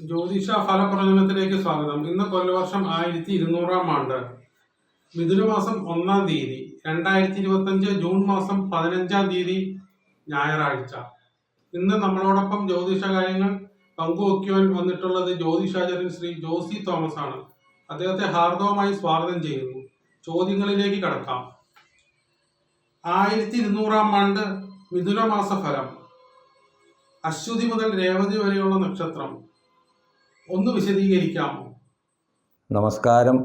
ജ്യോതിഷ ഫലപ്രവചനത്തിലേക്ക് സ്വാഗതം. ഇന്ന് കൊല്ലവർഷം ആയിരത്തി ഇരുന്നൂറാം ആണ്ട്. മിഥുനമാസം ഒന്നാം തീയതി രണ്ടായിരത്തി ഇരുപത്തഞ്ച് ജൂൺ മാസം പതിനഞ്ചാം തീയതി ഞായറാഴ്ച. ഇന്ന് നമ്മളോടൊപ്പം ജ്യോതിഷ കാര്യങ്ങൾ പങ്കുവയ്ക്കുവാൻ വന്നിട്ടുള്ളത് ജ്യോതിഷാചാര്യൻ ശ്രീ ജോസി തോമസ് ആണ്. അദ്ദേഹത്തെ ഹാർദവമായി സ്വാഗതം ചെയ്യുന്നു. ചോദ്യങ്ങളിലേക്ക് കടക്കാം. ആയിരത്തി ഇരുന്നൂറാം ആണ്ട് മിഥുനമാസ ഫലം അശ്വതി മുതൽ രേവതി വരെയുള്ള നക്ഷത്രം. ഒന്ന് വിശദീകരിക്കാമോ നമസ്കാരം.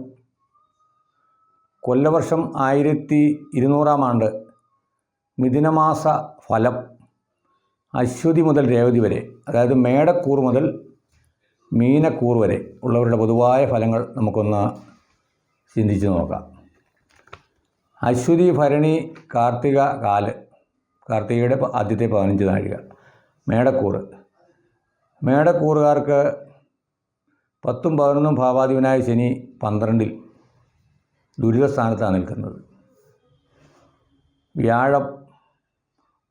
കൊല്ലവർഷം ആയിരത്തി ഇരുന്നൂറാം ആണ്ട് മിഥുനമാസ ഫലം അശ്വതി മുതൽ രേവതി വരെ അതായത് മേടക്കൂർ മുതൽ മീനക്കൂർ വരെ ഉള്ളവരുടെ പൊതുവായ ഫലങ്ങൾ നമുക്കൊന്ന് ചിന്തിച്ച് നോക്കാം. അശ്വതി ഭരണി കാർത്തിക കാൽ കാർത്തികയുടെ ആദ്യത്തെ പതിനഞ്ച് നാഴിക മേടക്കൂറ് മേടക്കൂറുകാർക്ക് പത്തും പതിനൊന്നും ഭാവാധിപനായ ശനി പന്ത്രണ്ടിൽ ദുരിതസ്ഥാനത്താണ് നിൽക്കുന്നത്. വ്യാഴം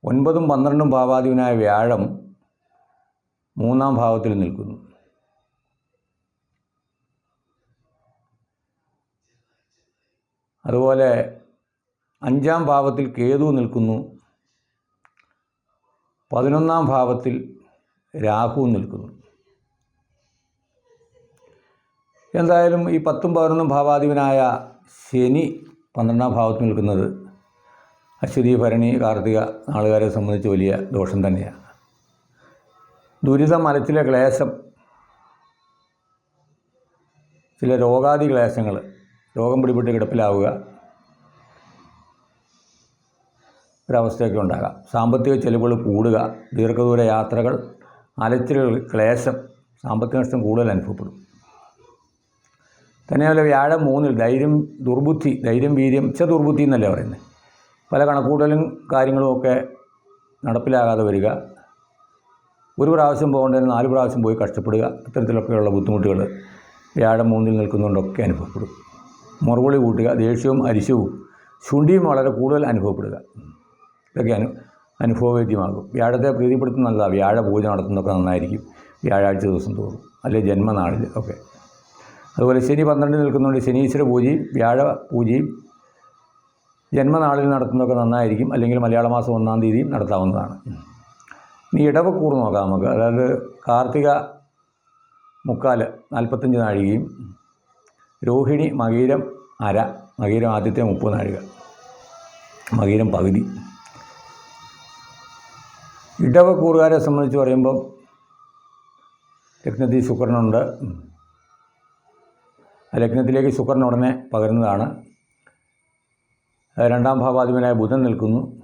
ഒൻപതും പന്ത്രണ്ടും ഭാവാധിപനായ വ്യാഴം മൂന്നാം ഭാവത്തിൽ നിൽക്കുന്നു. അതുപോലെ അഞ്ചാം ഭാവത്തിൽ കേതു നിൽക്കുന്നു. പതിനൊന്നാം ഭാവത്തിൽ രാഹു നിൽക്കുന്നു. എന്തായാലും ഈ പത്തും പതിനൊന്നും ഭാവാധിപനായ ശനി പന്ത്രണ്ടാം ഭാവത്തിൽ നിൽക്കുന്നത് അശ്വതി ഭരണി കാർത്തിക നാളുകാരെ സംബന്ധിച്ച് വലിയ ദോഷം തന്നെയാണ്. ദുരിതം മനസ്സിലെ ക്ലേശം ചില രോഗാദി ക്ലേശങ്ങൾ രോഗം പിടിപെട്ട് കിടപ്പിലാവുക ഒരവസ്ഥയൊക്കെ ഉണ്ടാകാം. സാമ്പത്തിക ചെലവുകൾ കൂടുക ദീർഘദൂര യാത്രകൾ അലച്ചിലുകൾ ക്ലേശം സാമ്പത്തിക നഷ്ടം കൂടുതൽ അനുഭവപ്പെടും. തന്നെയല്ല വ്യാഴം മൂന്നിൽ ധൈര്യം ദുർബുദ്ധി ധൈര്യം വീര്യം ച ദുർബുദ്ധി എന്നല്ലേ പറയുന്നത്. പല കണക്കൂട്ടലും കാര്യങ്ങളും ഒക്കെ നടപ്പിലാകാതെ വരിക. ഒരു പ്രാവശ്യം പോകേണ്ടതിന് നാല് പ്രാവശ്യം പോയി കഷ്ടപ്പെടുക. ഇത്തരത്തിലൊക്കെയുള്ള ബുദ്ധിമുട്ടുകൾ വ്യാഴം മൂന്നിൽ നിൽക്കുന്നതുകൊണ്ടൊക്കെ അനുഭവപ്പെടും. മുറവിളി കൂട്ടുക ദേഷ്യവും അരിശവും ശുണ്ടിയും വളരെ കൂടുതൽ അനുഭവപ്പെടുക. ഇതൊക്കെ അനു അനുഭവവേദ്യമാകും. വ്യാഴത്തെ പ്രീതിപ്പെടുത്തുന്ന നല്ലതാണ് വ്യാഴ പൂജ നടത്തുന്നതൊക്കെ നന്നായിരിക്കും. വ്യാഴാഴ്ച ദിവസം തോറും. അല്ലെങ്കിൽ ജന്മനാളിൽ ഒക്കെ. അതുപോലെ ശനി പന്ത്രണ്ടിൽ നിൽക്കുന്നതുകൊണ്ട് ശനീശ്വര പൂജയും വ്യാഴ പൂജയും ജന്മനാളിൽ നടത്തുന്നതൊക്കെ നന്നായിരിക്കും. അല്ലെങ്കിൽ മലയാള മാസം ഒന്നാം തീയതിയും നടത്താവുന്നതാണ്. ഇനി ഇടവക്കൂർ നോക്കാം നമുക്ക്. അതായത് കാർത്തിക മുക്കാൽ നാൽപ്പത്തഞ്ച് നാഴികയും രോഹിണി മകീരം അര മകീരം ആദ്യത്തെ മുപ്പത് നാഴിക മകീരം പകുതി. ഇടവക്കൂറുകാരെ സംബന്ധിച്ച് പറയുമ്പം ലഗ്നത്തിൽ ശുക്രനുണ്ട്. ലഗ്നത്തിലേക്ക് ശുക്രൻ ഉടനെ പകരുന്നതാണ്. രണ്ടാം ഭാവാധിപനായ ബുധൻ നിൽക്കുന്നു.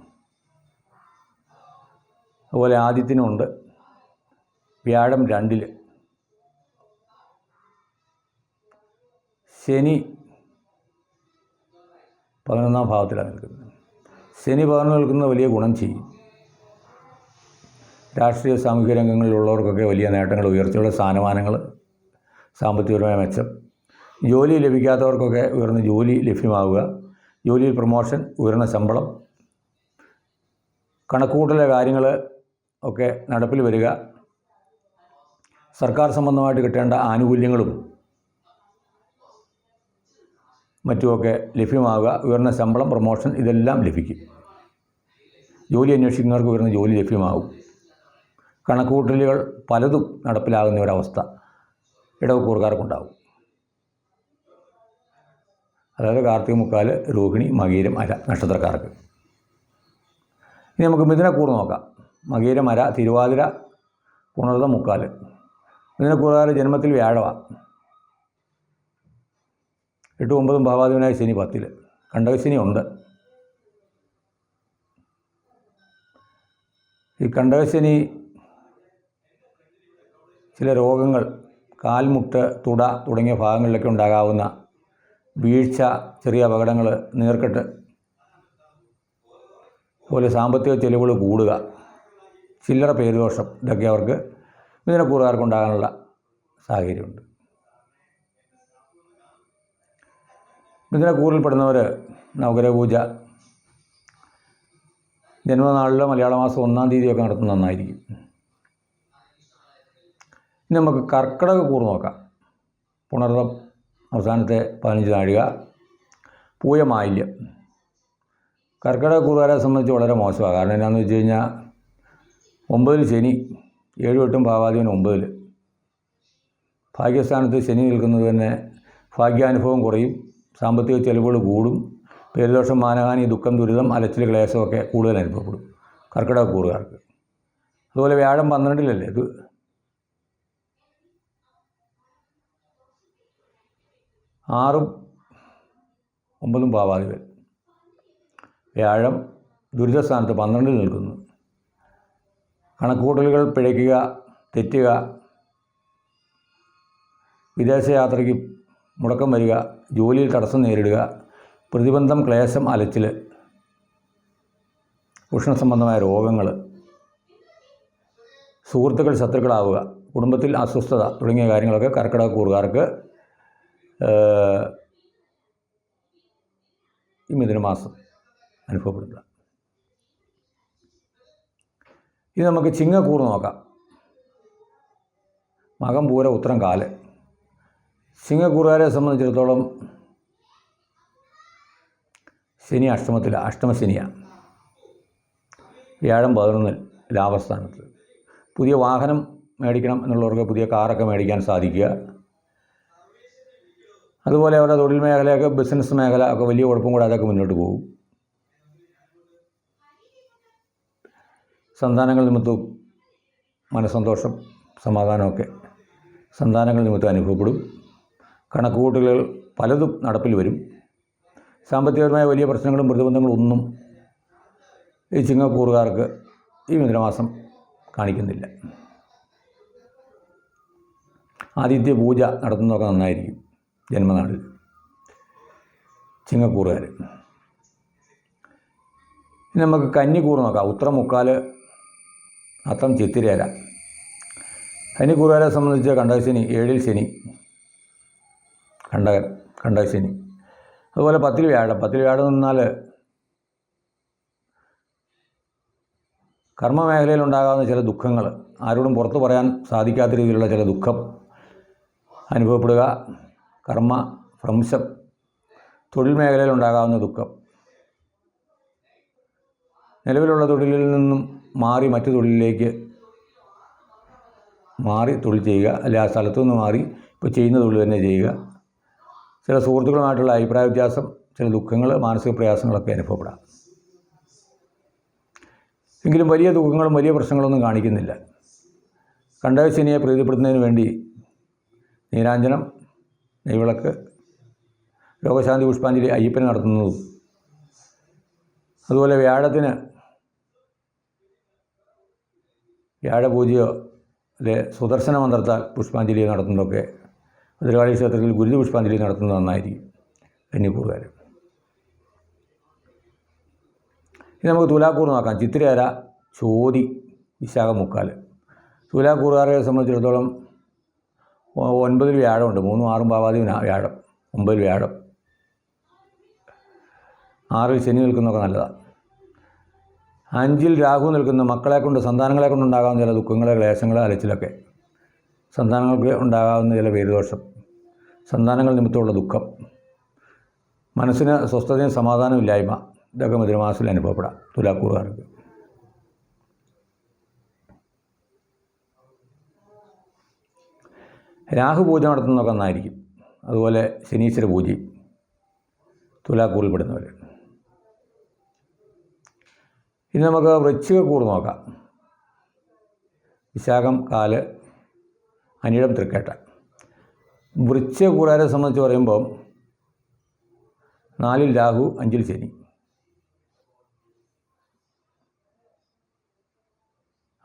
അതുപോലെ ആദിത്യനുണ്ട് വ്യാഴം രണ്ടിൽ ശനി പതിനൊന്നാം ഭാവത്തിലാണ് നിൽക്കുന്നത്. ശനി പകർന്നു നിൽക്കുന്നത് വലിയ ഗുണം ചെയ്യും. രാഷ്ട്രീയ സാമൂഹിക രംഗങ്ങളിലുള്ളവർക്കൊക്കെ വലിയ നേട്ടങ്ങൾ ഉയർച്ചയുള്ള സ്ഥാനമാനങ്ങൾ സാമ്പത്തികപരമായ മെച്ചം ജോലി ലഭിക്കാത്തവർക്കൊക്കെ ഉയർന്ന ജോലി ലഭ്യമാവുക. ജോലിയിൽ പ്രൊമോഷൻ ഉയർന്ന ശമ്പളം കണക്കുകൂട്ടലെ കാര്യങ്ങൾ ഒക്കെ നടപ്പിൽ വരിക. സർക്കാർ സംബന്ധമായിട്ട് കിട്ടേണ്ട ആനുകൂല്യങ്ങളും മറ്റുമൊക്കെ ലഭ്യമാവുക. ഉയർന്ന ശമ്പളം പ്രൊമോഷൻ ഇതെല്ലാം ലഭിക്കും. ജോലി അന്വേഷിക്കുന്നവർക്ക് ഉയർന്ന ജോലി ലഭ്യമാകും. കണക്കുകൂട്ടലുകൾ പലതും നടപ്പിലാകുന്ന ഒരവസ്ഥ ഇടവക്കൂറുകാർക്കുണ്ടാവും അതായത് കാർത്തിക മുക്കാൽ രോഹിണി മകീരം അര നക്ഷത്രക്കാർക്ക്. ഇനി നമുക്ക് മിഥുനക്കൂർ നോക്കാം. മകീരം അര തിരുവാതിര പുണർത മുക്കാൽ. മിഥുനക്കൂറുകാരുടെ ജന്മത്തിൽ വ്യാഴവ. എട്ടും ഒമ്പതും ഭാവാധിപനായ ശനി പത്തിൽ. കണ്ടകശനി ഉണ്ട്. ഈ കണ്ടകശനി ചില രോഗങ്ങൾ കാൽമുട്ട് തുട തുടങ്ങിയ ഭാഗങ്ങളിലൊക്കെ ഉണ്ടാകാവുന്ന വീഴ്ച ചെറിയ അപകടങ്ങൾ നീർക്കെട്ട് പോലെ സാമ്പത്തിക ചെലവുകൾ കൂടുക ചില്ലറ പേരുദോഷം ഇതൊക്കെ അവർക്ക് ഇതിനെ ഉണ്ടാകാനുള്ള സാഹചര്യമുണ്ട്. ഇതിനെ നവഗ്രഹ പൂജ ജന്മനാളിൽ മലയാള മാസം ഒന്നാം തീയതിയൊക്കെ നടത്തുന്നത് നന്നായിരിക്കും. ഇനി നമുക്ക് കർക്കിടക കൂർ നോക്കാം. പുണർതം അവസാനത്തെ പതിനഞ്ച് നാഴിക. പൂയമാലിന്യം കർക്കിടക കൂറുകാരെ സംബന്ധിച്ച് വളരെ മോശമാണ്. കാരണം എന്നാന്ന് വെച്ച് കഴിഞ്ഞാൽ ഒമ്പതിൽ ശനി ഏഴ് എട്ടും ഭാവാധിപൻ ഒമ്പതിൽ ഭാഗ്യസ്ഥാനത്ത് ശനി നിൽക്കുന്നത് തന്നെ ഭാഗ്യാനുഭവം കുറയും സാമ്പത്തിക ചെലവുകൾ കൂടും പേരുദോഷം മാനഹാനി ദുഃഖം ദുരിതം അലച്ചിൽ ക്ലേശമൊക്കെ കൂടുതൽ അനുഭവപ്പെടും കർക്കിടക കൂറുകാർക്ക്. അതുപോലെ വ്യാഴം പന്ത്രണ്ടിലല്ലേ ഇത്? ആറും ഒമ്പതും ഭാവാധിപൻ വ്യാഴം ദുരിതസ്ഥാനത്ത് പന്ത്രണ്ടിൽ നിൽക്കുന്നു. കണക്കുകൂട്ടലുകൾ പിഴയ്ക്കുക തെറ്റുക വിദേശയാത്രയ്ക്ക് മുടക്കം വരിക ജോലിയിൽ തടസ്സം നേരിടുക പ്രതിബന്ധം ക്ലേശം അലച്ചിൽ ഉഷ്ണസംബന്ധമായ രോഗങ്ങൾ സുഹൃത്തുക്കൾ ശത്രുക്കളാവുക കുടുംബത്തിൽ അസ്വസ്ഥത തുടങ്ങിയ കാര്യങ്ങളൊക്കെ കർക്കിടക കൂറുകാർക്ക് ഈ മിഥുനമാസം അനുഭവപ്പെടുന്നത് ഇനി നമുക്ക് ചിങ്ങക്കൂർ നോക്കാം. മകം പൂര ഉത്തരം കാൽ. ചിങ്ങക്കൂറുകാരെ സംബന്ധിച്ചിടത്തോളം ശനി അഷ്ടമത്തിൽ അഷ്ടമശനിയാണ് വ്യാഴം പതിനൊന്നിൽ ലാഭസ്ഥാനത്ത്. പുതിയ വാഹനം മേടിക്കണം എന്നുള്ളവർക്ക് പുതിയ കാറൊക്കെ മേടിക്കാൻ സാധിക്കുക. അതുപോലെ അവരുടെ തൊഴിൽ മേഖലയൊക്കെ ബിസിനസ് മേഖല ഒക്കെ വലിയ കുഴപ്പം കൂടാതെ ഒക്കെ മുന്നോട്ട് പോകും. സന്താനങ്ങൾ നിമിത്തവും മനസ്സന്തോഷം സമാധാനമൊക്കെ സന്താനങ്ങൾ നിമിത്തം അനുഭവപ്പെടും. കണക്കുകൂട്ടലുകൾ പലതും നടപ്പിൽ വരും. സാമ്പത്തികപരമായ വലിയ പ്രശ്നങ്ങളും പ്രതിബന്ധങ്ങളും ഒന്നും ഈ ചിങ്ങക്കൂറുകാർക്ക് ഈ മിഥുനമാസം കാണിക്കുന്നില്ല. ആദിത്യ പൂജ നടത്തുന്നതൊക്കെ നന്നായിരിക്കും. ജന്മനാളിൽ ചിങ്ങക്കൂറുകാർ ഇനി നമുക്ക് കന്നിക്കൂറ് നോക്കാം. ഉത്തരമുക്കാൽ അത്തം ചിത്തിരേര. കന്നിക്കൂറുകാരെ സംബന്ധിച്ച് കണ്ടകശനി ഏഴിൽ ശനി. കണ്ടകൻ കണ്ടകശനി. അതുപോലെ പത്തിൽ വ്യാഴം പത്തിൽ വ്യാഴം നിന്നാൽ കർമ്മമേഖലയിൽ ഉണ്ടാകാവുന്ന ചില ദുഃഖങ്ങൾ ആരോടും പുറത്തു പറയാൻ സാധിക്കാത്ത രീതിയിലുള്ള ചില ദുഃഖം അനുഭവപ്പെടുക. കർമ്മ ഭ്രംശം തൊഴിൽ മേഖലയിൽ ഉണ്ടാകാവുന്ന ദുഃഖം. നിലവിലുള്ള തൊഴിലിൽ നിന്നും മാറി മറ്റു തൊഴിലിലേക്ക് മാറി തൊഴിൽ ചെയ്യുക അല്ലെ ആ സ്ഥലത്തു നിന്ന് മാറി ഇപ്പോൾ ചെയ്യുന്ന തൊഴിൽ തന്നെ ചെയ്യുക. ചില സുഹൃത്തുക്കളുമായിട്ടുള്ള അഭിപ്രായ വ്യത്യാസം ചില ദുഃഖങ്ങൾ മാനസിക പ്രയാസങ്ങളൊക്കെ അനുഭവപ്പെടാം. എങ്കിലും വലിയ ദുഃഖങ്ങളും വലിയ പ്രശ്നങ്ങളൊന്നും കാണിക്കുന്നില്ല. കണ്ടവശനിയെ പ്രീതിപ്പെടുത്തുന്നതിന് വേണ്ടി നീരാഞ്ജനം നെയ്വിളക്ക് ലോകശാന്തി പുഷ്പാഞ്ജലി അയ്യപ്പന് നടത്തുന്നതും. അതുപോലെ വ്യാഴത്തിന് വ്യാഴപൂജയോ അല്ലെ സുദർശന മന്ത്രത്താൽ പുഷ്പാഞ്ജലി നടത്തുന്നതൊക്കെ ഭദ്രകാളി ക്ഷേത്രത്തിൽ ഗുരുതി പുഷ്പാഞ്ജലി നടത്തുന്നത് നന്നായിരിക്കും. കന്നിക്കൂറുകാർ ഇനി നമുക്ക് തുലാക്കൂർ നോക്കാം. ചിത്രയാര ചോതി വിശാഖമുക്കാൽ തുലാക്കൂറുകാരെ സംബന്ധിച്ചിടത്തോളം ഒൻപതിൽ വ്യാഴമുണ്ട്. മൂന്നും ആറും പാവാതി വ്യാഴം. ഒമ്പതിൽ വ്യാഴം. ആറിൽ ശനി നിൽക്കുന്നതൊക്കെ നല്ലതാണ് അഞ്ചിൽ രാഹു നിൽക്കുന്ന. മക്കളെ കൊണ്ട് സന്താനങ്ങളെ കൊണ്ട് ഉണ്ടാകാവുന്ന ചില ദുഃഖങ്ങൾ ക്ലേശങ്ങൾ അലച്ചിലൊക്കെ. സന്താനങ്ങൾക്ക് ഉണ്ടാകാവുന്ന ചില പേരുദോഷം. സന്താനങ്ങൾ നിമിത്തമുള്ള ദുഃഖം. മനസ്സിന് സ്വസ്ഥതയും സമാധാനവും ഇല്ലായ്മ. ഇതൊക്കെ മധുരമാസത്തിൽ അനുഭവപ്പെടാം. തുലാക്കൂറുകാർക്ക്. രാഹു പൂജ നടത്തുന്നതൊക്കെ നന്നായിരിക്കും. അതുപോലെ ശനീശ്വര പൂജയും തുലാക്കൂറിൽപ്പെടുന്നവർ ഇനി നമുക്ക് വൃശ്ചികക്കൂർ നോക്കാം. വിശാഖം കാൽ അനിഴം തൃക്കേട്ട. വൃശ്ചിക കൂറുകാരെ സംബന്ധിച്ച് പറയുമ്പോൾ നാലിൽ രാഹു അഞ്ചിൽ ശനി.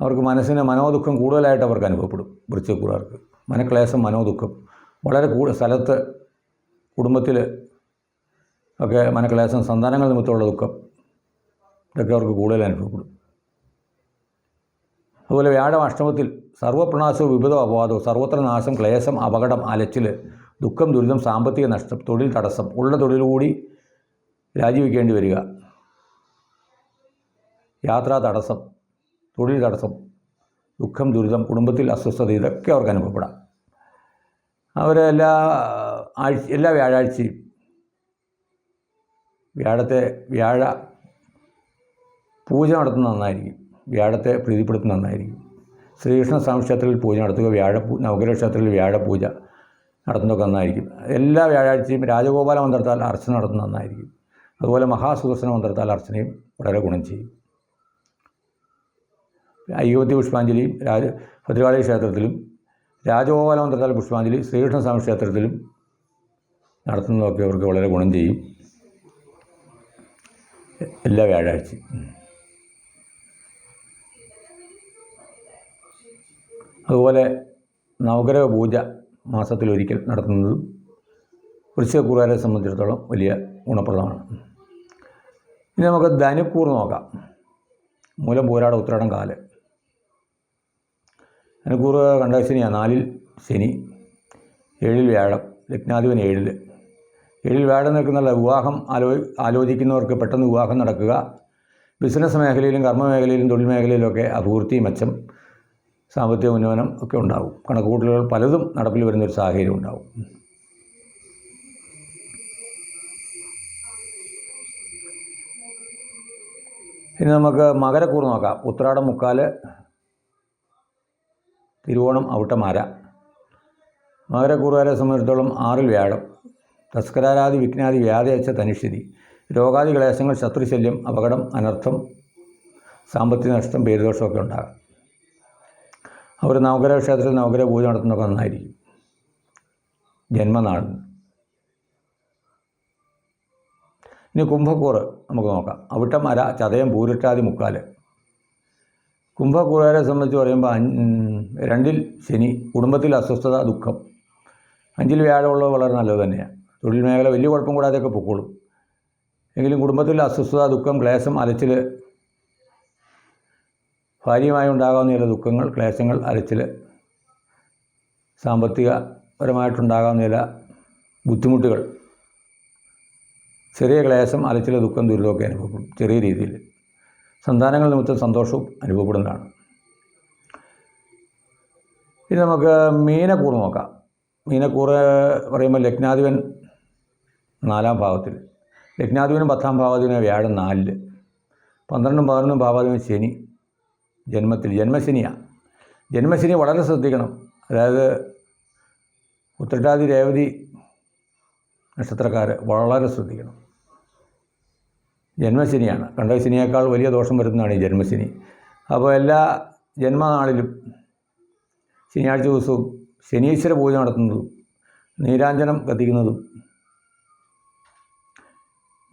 അവർക്ക് മനസ്സിന് മനോദുഃഖം കൂടുതലായിട്ട് അവർക്ക് അനുഭവപ്പെടും വൃശ്ചികക്കൂറുകാർക്ക്. മനക്ലേശം മനോദുഃഖം. വളരെ കൂടുതൽ സ്ഥലത്ത് കുടുംബത്തിൽ ഒക്കെ മനക്ലേശം സന്താനങ്ങൾ നിമിത്തമുള്ള ദുഃഖം. ഇതൊക്കെ അവർക്ക് കൂടുതൽ അനുഭവപ്പെടും. അതുപോലെ വ്യാഴം അഷ്ടമത്തിൽ സർവപ്രണാശവും വിപദം അപവാദവും സർവത്ര നാശം ക്ലേശം അപകടം അലച്ചിൽ ദുഃഖം ദുരിതം സാമ്പത്തിക നഷ്ടം തൊഴിൽ തടസ്സം ഉള്ള തൊഴിൽ കൂടി രാജിവെക്കേണ്ടി വരിക. യാത്രാ തടസ്സം തൊഴിൽ തടസ്സം ദുഃഖം ദുരിതം കുടുംബത്തിൽ അസ്വസ്ഥത ഇതൊക്കെ അവർക്ക് അനുഭവപ്പെടാം. അവരെല്ലാ ആഴ്ച എല്ലാ വ്യാഴാഴ്ചയും വ്യാഴത്തെ വ്യാഴ പൂജ നടത്തുന്നത് നന്നായിരിക്കും. വ്യാഴത്തെ പ്രീതിപ്പെടുത്തുന്നത് നന്നായിരിക്കും. ശ്രീകൃഷ്ണ സ്വാമി ക്ഷേത്രത്തിൽ പൂജ നടത്തുക വ്യാഴ നവഗ്രഹ ക്ഷേത്രത്തിൽ വ്യാഴ പൂജ നടത്തുന്നതൊക്കെ നന്നായിരിക്കും. എല്ലാ വ്യാഴാഴ്ചയും രാജഗോപാല മന്ത്രത്താൽ അർച്ചന നടത്തുന്നത് നന്നായിരിക്കും. അതുപോലെ മഹാസുദർശന മന്ത്രത്താൽ അർച്ചനയും വളരെ ഗുണം ചെയ്യും. അയ്യോത്തി പുഷ്പാഞ്ജലിയും രാജ ഭദ്രകാളി ക്ഷേത്രത്തിലും രാജഗോപാല മന്ത്രത്താൽ പുഷ്പാഞ്ജലി ശ്രീകൃഷ്ണ സ്വാമി ക്ഷേത്രത്തിലും നടത്തുന്നതൊക്കെ അവർക്ക് വളരെ ഗുണം ചെയ്യും. എല്ലാ വ്യാഴാഴ്ചയും. അതുപോലെ നവഗ്രഹ പൂജ മാസത്തിലൊരിക്കൽ നടത്തുന്നതും വൃശ്ചികക്കൂറുകാരെ സംബന്ധിച്ചിടത്തോളം വലിയ ഗുണപ്രദമാണ്. ഇനി നമുക്ക് ധനുക്കൂർ നോക്കാം. മൂലം പോരാട ഉത്രാടം കാൽ. ധനുക്കൂർ കണ്ട ശനിയാണ് നാലിൽ ശനി ഏഴിൽ വ്യാഴം ലഗ്നാധിപൻ ഏഴിൽ ഏഴിൽ വ്യാഴം നിൽക്കുന്ന വിവാഹം ആലോ ആലോചിക്കുന്നവർക്ക് പെട്ടെന്ന് വിവാഹം നടക്കുക. ബിസിനസ് മേഖലയിലും കർമ്മ മേഖലയിലും തൊഴിൽ മേഖലയിലുമൊക്കെ അഭിവൃദ്ധി മെച്ചം സാമ്പത്തിക ഉന്നമനം ഒക്കെ ഉണ്ടാവും. കണക്കുകൂട്ടലുകൾ പലതും നടപ്പിൽ വരുന്നൊരു സാഹചര്യം ഉണ്ടാവും. ഇനി നമുക്ക് മകരക്കൂർ നോക്കാം. ഉത്രാടം മുക്കാൽ തിരുവോണം ഔട്ടമാര. മകരക്കൂറുകാരെ സംബന്ധിച്ചിടത്തോളം ആറിൽ വ്യാഴം. തസ്കരാരാദി വിഘ്നാദി വ്യാധയച്ച തനിഷ്ഠിതി രോഗാദി ക്ലേശങ്ങൾ ശത്രുശല്യം അപകടം അനർത്ഥം സാമ്പത്തിക നഷ്ടം പേരുദോഷമൊക്കെ ഉണ്ടാകും. അവർ നവഗ്രഹ ക്ഷേത്രത്തിൽ നവഗ്രഹ പൂജ നടത്തുന്നതൊക്കെ നന്നായിരിക്കും. ജന്മനാൾ. ഇനി കുംഭക്കൂറ് നമുക്ക് നോക്കാം. അവിട്ടം അര ചതയം പൂരിട്ടാതി മുക്കാൽ. കുംഭക്കൂറുകാരെ സംബന്ധിച്ച് പറയുമ്പോൾ രണ്ടിൽ ശനി കുടുംബത്തിൽ അസ്വസ്ഥത ദുഃഖം. അഞ്ചിൽ വ്യാഴമുള്ളത് വളരെ നല്ലത് തന്നെയാണ് തൊഴിൽ മേഖല വലിയ കുഴപ്പം കൂടാതെയൊക്കെ പൊക്കോളും. എങ്കിലും കുടുംബത്തിൽ അസ്വസ്ഥത ദുഃഖം ക്ലേശം അലച്ചിൽ ഭാര്യയുമായി ഉണ്ടാകാവുന്ന ചില ദുഃഖങ്ങൾ ക്ലേശങ്ങൾ അലച്ചിൽ സാമ്പത്തികപരമായിട്ടുണ്ടാകാവുന്ന ചില ബുദ്ധിമുട്ടുകൾ ചെറിയ ക്ലേശം അലച്ചിൽ ദുഃഖം ദുരിതമൊക്കെ അനുഭവപ്പെടും ചെറിയ രീതിയിൽ. സന്താനങ്ങൾ നിമിത്തം സന്തോഷവും അനുഭവപ്പെടുന്നതാണ്. ഇനി നമുക്ക് മീനക്കൂർ നോക്കാം. മീനക്കൂറ് പറയുമ്പോൾ ലഗ്നാധിപൻ നാലാം ഭാവത്തിൽ ലഗ്നാധിപനും പത്താം ഭാവാധിപനും വ്യാഴം നാലിൽ പന്ത്രണ്ടും പതിനൊന്നും ഭാവാധിപൻ ശനി ജന്മത്തിൽ ജന്മശനിയാണ് ജന്മശനി വളരെ ശ്രദ്ധിക്കണം. അതായത് ഉത്രട്ടാതി രേവതി നക്ഷത്രക്കാർ വളരെ ശ്രദ്ധിക്കണം. ജന്മശനിയാണ്. കണ്ടകശനിയേക്കാൾ വലിയ ദോഷം വരുന്നതാണ് ഈ ജന്മശനി. അപ്പോൾ എല്ലാ ജന്മനാളിലും ശനിയാഴ്ച ദിവസവും ശനീശ്വര പൂജ നടത്തുന്നതും നീരാഞ്ജനം കത്തിക്കുന്നതും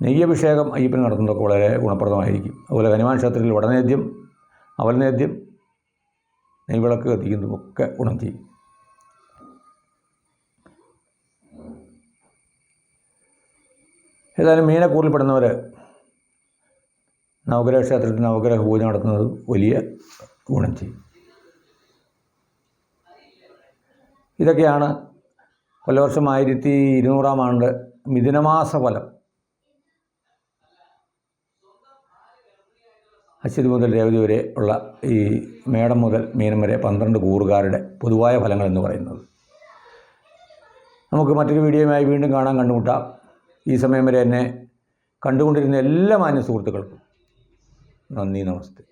നെയ്യഭിഷേകം അയ്യപ്പന് നടത്തുന്നതൊക്കെ വളരെ ഗുണപ്രദമായിരിക്കും. അതുപോലെ ഹനുമാൻ ക്ഷേത്രത്തിൽ വടനേദ്യം അവൽനേദ്യം നെയ്വിളക്ക് കത്തിക്കുന്നതും ഒക്കെ ഗുണം ചെയ്യും. ഏതായാലും മീനക്കൂറിൽപ്പെടുന്നവർ നവഗ്രഹ ക്ഷേത്രത്തിൽ നവഗ്രഹ പൂജ നടത്തുന്നത് വലിയ ഗുണം ചെയ്യും. ഇതൊക്കെയാണ് കൊല്ലവർഷം ആയിരത്തി ഇരുന്നൂറാം ആണ്ട് മിഥുനമാസ ഫലം. അശ്വതി മുതൽ രേവതി വരെ ഉള്ള ഈ മേടം മുതൽ മീനം വരെ പന്ത്രണ്ട് കൂറുകാരുടെ പൊതുവായ ഫലങ്ങൾ എന്ന് പറയുന്നത്. നമുക്ക് മറ്റൊരു വീഡിയോയുമായി വീണ്ടും കാണാൻ കണ്ടുമുട്ടാം. ഈ സമയം വരെ എന്നെ കണ്ടുകൊണ്ടിരുന്ന എല്ലാ മാന്യ സുഹൃത്തുക്കൾക്കും నంది నమస్తే.